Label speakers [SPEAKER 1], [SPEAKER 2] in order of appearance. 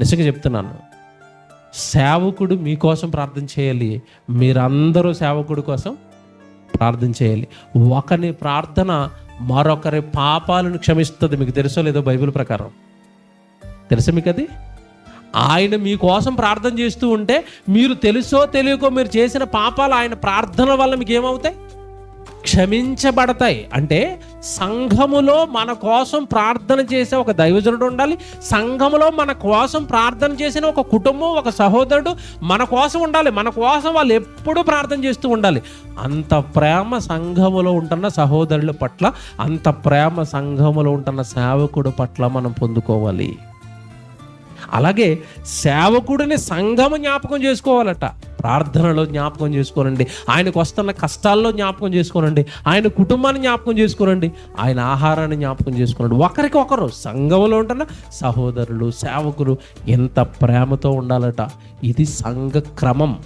[SPEAKER 1] నిజంగా చెప్తున్నాను. సేవకుడు మీకోసం ప్రార్థన చేయాలి. మీరందరూ సేవకుడు కోసం ప్రార్థన చేయాలి. ఒకరి ప్రార్థన మరొకరి పాపాలను క్షమిస్తుంది. మీకు తెలుసో లేదో బైబిల్ ప్రకారం. తెలుసా మీకు అది? ఆయన మీకోసం ప్రార్థన చేస్తూ ఉంటే మీరు తెలుసో తెలియకో మీరు చేసిన పాపాలు ఆయన ప్రార్థన వల్ల మీకు ఏమవుతాయి? క్షమించబడతాయి. అంటే సంఘములో మన కోసం ప్రార్థన చేసే ఒక దైవజనుడు ఉండాలి. సంఘములో మన కోసం ప్రార్థన చేసిన ఒక కుటుంబం ఒక సహోదరుడు మన కోసం ఉండాలి. మన కోసం వాళ్ళు ఎప్పుడూ ప్రార్థన చేస్తూ ఉండాలి. అంత ప్రేమ సంఘములో ఉంటున్న సహోదరుల పట్ల అంత ప్రేమ సంఘములో ఉంటున్న సేవకుడు పట్ల మనం పొందుకోవాలి. అలాగే సేవకుడిని సంఘము జ్ఞాపకం చేసుకోవాలట. ప్రార్థనలో జ్ఞాపకం చేసుకోనండి. ఆయనకు వస్తున్న కష్టాల్లో జ్ఞాపకం చేసుకోనండి. ఆయన కుటుంబాన్ని జ్ఞాపకం చేసుకోనండి. ఆయన ఆహారాన్ని జ్ఞాపకం చేసుకోనండి. ఒకరికి ఒకరు సంఘంలో ఉంటున్న సహోదరులు సేవకులు ఎంత ప్రేమతో ఉండాలట. ఇది సంఘ క్రమం.